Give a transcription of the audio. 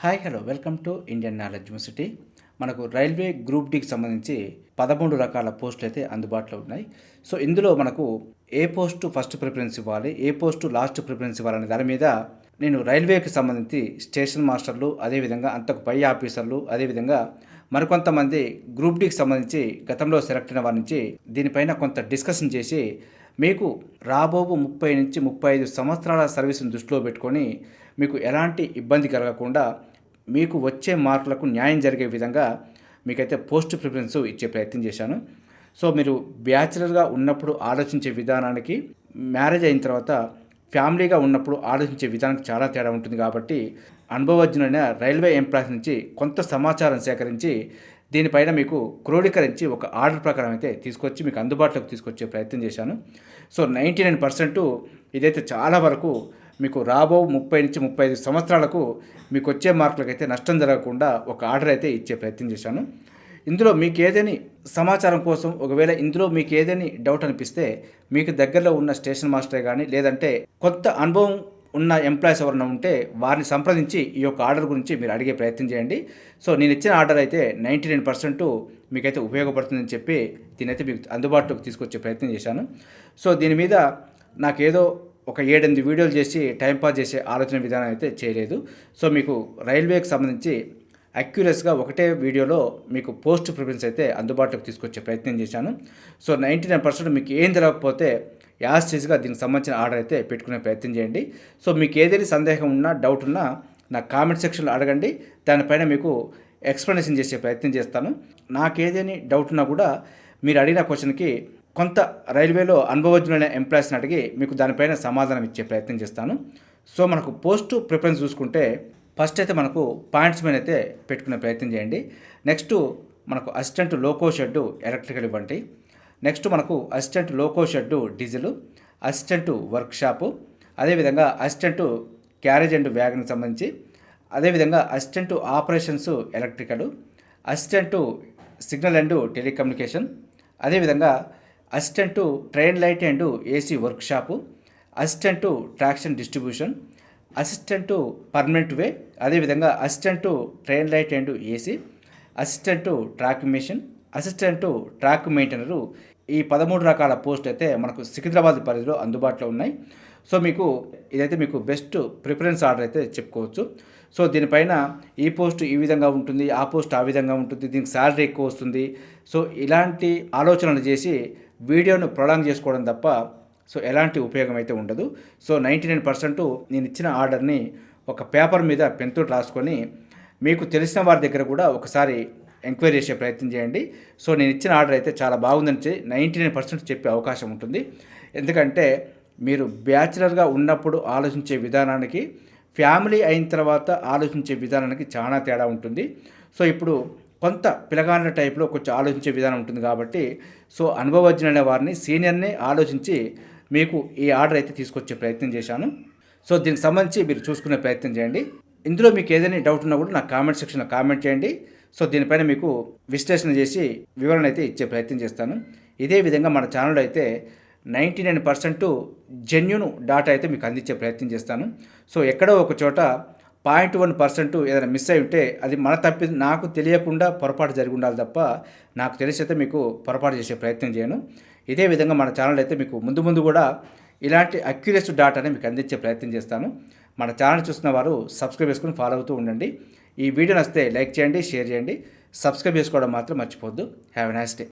Hi hello welcome to Indian knowledge university మనకు railway group డికి సంబంధించి పదమూడు రకాల పోస్టులు అయితే అందుబాటులో ఉన్నాయి. సో ఇందులో మనకు ఏ పోస్టు ఫస్ట్ ప్రిఫరెన్స్ ఇవ్వాలి ఏ పోస్టు లాస్ట్ ప్రిఫరెన్స్ ఇవ్వాలనే దాని మీద నేను రైల్వేకి సంబంధించి స్టేషన్ మాస్టర్లు అదేవిధంగా అంతకు పై ఆఫీసర్లు అదేవిధంగా మరికొంతమంది గ్రూప్ డికి సంబంధించి గతంలో సెలెక్ట్ అయిన వారి నుంచి దీనిపైన కొంత డిస్కషన్ చేసి మీకు రాబోవు ముప్పై నుంచి ముప్పై ఐదు సంవత్సరాల సర్వీస్ని దృష్టిలో పెట్టుకొని మీకు ఎలాంటి ఇబ్బంది కలగకుండా మీకు వచ్చే మార్కులకు న్యాయం జరిగే విధంగా మీకైతే పోస్ట్ ప్రిఫరెన్స్ ఇచ్చే ప్రయత్నం చేశాను. సో మీరు బ్యాచిలర్గా ఉన్నప్పుడు ఆలోచించే విధానానికి మ్యారేజ్ అయిన తర్వాత ఫ్యామిలీగా ఉన్నప్పుడు ఆలోచించే విధానానికి చాలా తేడా ఉంటుంది కాబట్టి అనుభవజ్ఞులైన రైల్వే ఎంప్లాయీస్ నుంచి కొంత సమాచారం సేకరించి దీనిపైన మీకు క్రోడీకరించి ఒక ఆర్డర్ ప్రకారం అయితే తీసుకొచ్చి మీకు అందుబాటులోకి తీసుకొచ్చే ప్రయత్నం చేశాను. సో నైంటీ నైన్ పర్సెంట్ ఇదైతే చాలా వరకు మీకు రాబో ముప్పై నుంచి ముప్పై ఐదు సంవత్సరాలకు మీకు వచ్చే మార్కులకు అయితే నష్టం జరగకుండా ఒక ఆర్డర్ అయితే ఇచ్చే ప్రయత్నం చేశాను. ఇందులో మీకు ఏదని సమాచారం కోసం ఒకవేళ ఇందులో మీకు ఏదని డౌట్ అనిపిస్తే మీకు దగ్గరలో ఉన్న స్టేషన్ మాస్టరే కానీ లేదంటే కొత్త అనుభవం ఉన్న ఎంప్లాయీస్ ఎవరైనా ఉంటే వారిని సంప్రదించి ఈ యొక్క ఆర్డర్ గురించి మీరు అడిగే ప్రయత్నం చేయండి. సో నేను ఇచ్చిన ఆర్డర్ అయితే నైంటీ నైన్ పర్సెంట్ మీకైతే ఉపయోగపడుతుందని చెప్పి దీనైతే మీకు అందుబాటులోకి తీసుకొచ్చే ప్రయత్నం చేశాను. సో దీని మీద నాకేదో ఒక ఏడెనిమిది వీడియోలు చేసి టైంపాస్ చేసే ఆలోచన విధానం అయితే చేయలేదు. సో మీకు రైల్వేకి సంబంధించి అక్యురస్గా ఒకటే వీడియోలో మీకు పోస్ట్ ప్రిఫరెన్స్ అయితే అందుబాటులోకి తీసుకొచ్చే ప్రయత్నం చేశాను. సో నైంటీ నైన్ పర్సెంట్ మీకు ఏం తెలియకపోతే యాస్టేజ్గా దీనికి సంబంధించిన ఆర్డర్ అయితే పెట్టుకునే ప్రయత్నం చేయండి. సో మీకు ఏదైనా సందేహం ఉన్నా డౌట్ ఉన్నా నా కామెంట్ సెక్షన్లో అడగండి. దానిపైన మీకు ఎక్స్ప్లెనేషన్ చేసే ప్రయత్నం చేస్తాను. నాకేదేని డౌట్ ఉన్నా కూడా మీరు అడిగిన క్వశ్చన్కి కొంత రైల్వేలో అనుభవజ్ఞులైన ఎంప్లాయీస్ని అడిగి మీకు దానిపైన సమాధానం ఇచ్చే ప్రయత్నం చేస్తాను. సో మనకు పోస్ట్ ప్రిఫరెన్స్ చూసుకుంటే ఫస్ట్ అయితే మనకు పాయింట్స్ మీద అయితే పెట్టుకునే ప్రయత్నం చేయండి. నెక్స్ట్ మనకు అసిస్టెంట్ లోకో షెడ్డు ఎలక్ట్రికల్ ఇవ్వండి. నెక్స్ట్ మనకు assistant loco shed diesel assistant workshop అదేవిధంగా అసిస్టెంట్ క్యారేజ్ అండ్ వ్యాగన్కి సంబంధించి అదేవిధంగా assistant operations electrical assistant signal and telecommunication అదేవిధంగా assistant train light and AC workshop assistant traction distribution assistant permanent way అదేవిధంగా assistant train light and AC assistant track machine assistant track maintainer. ఈ పదమూడు రకాల post అయితే మనకు సికింద్రాబాద్ పరిధిలో అందుబాటులో ఉన్నాయి. సో మీకు ఇదైతే మీకు బెస్ట్ ప్రిఫరెన్స్ ఆర్డర్ అయితే చెప్పుకోవచ్చు. సో దీనిపైన ఈ పోస్ట్ ఈ విధంగా ఉంటుంది ఆ పోస్ట్ ఆ విధంగా ఉంటుంది దీనికి శాలరీ ఎక్కువ వస్తుంది. సో ఇలాంటి ఆలోచనలు చేసి వీడియోను ప్రొలాంగ్ చేసుకోవడం తప్ప సో ఎలాంటి ఉపయోగం అయితే ఉండదు. సో నైంటీ నైన్ పర్సెంట్ నేను ఇచ్చిన ఆర్డర్ని ఒక పేపర్ మీద పెన్తో రాసుకొని మీకు తెలిసిన వారి దగ్గర కూడా ఒకసారి ఎంక్వైరీ చేసే ప్రయత్నం చేయండి. సో నేను ఇచ్చిన ఆర్డర్ అయితే చాలా బాగుందని నైంటీ నైన్ పర్సెంట్ చెప్పే అవకాశం ఉంటుంది. ఎందుకంటే మీరు బ్యాచిలర్గా ఉన్నప్పుడు ఆలోచించే విధానానికి ఫ్యామిలీ అయిన తర్వాత ఆలోచించే విధానానికి చాలా తేడా ఉంటుంది. సో ఇప్పుడు కొంత పిలగాన్న టైప్లో కొంచెం ఆలోచించే విధానం ఉంటుంది కాబట్టి సో అనుభవజ్ఞులైన వారిని సీనియర్ని ఆలోచించి మీకు ఈ ఆర్డర్ అయితే తీసుకొచ్చే ప్రయత్నం చేశాను. సో దీనికి సంబంధించి మీరు చూసుకునే ప్రయత్నం చేయండి. ఇందులో మీకు ఏదైనా డౌట్ ఉన్నా కూడా నా కామెంట్ సెక్షన్లో కామెంట్ చేయండి. సో దీనిపైన మీకు విశ్లేషణ చేసి వివరణ అయితే ఇచ్చే ప్రయత్నం చేస్తాను. ఇదే విధంగా మన ఛానల్లో అయితే ninety nine percent genuine data అయితే మీకు అందించే ప్రయత్నం చేస్తాను. సో ఎక్కడో ఒక చోట పాయింట్ వన్ పర్సెంట్ ఏదైనా మిస్ అయి ఉంటే అది మన తప్పి నాకు తెలియకుండా పొరపాటు జరిగి ఉండాలి తప్ప నాకు తెలిసైతే మీకు పొరపాటు చేసే ప్రయత్నం చేయను. ఇదే విధంగా మన ఛానల్ అయితే మీకు ముందు ముందు కూడా ఇలాంటి అక్యురేస్ డాటాని మీకు అందించే ప్రయత్నం చేస్తాను. మన ఛానల్ చూస్తున్న వారు సబ్స్క్రైబ్ చేసుకుని ఫాలో అవుతూ ఉండండి. ఈ వీడియో నచ్చితే లైక్ చేయండి షేర్ చేయండి. సబ్స్క్రైబ్ చేసుకోవడం మాత్రం మర్చిపోద్దు హ్యావ్ ఎ నైస్ డే.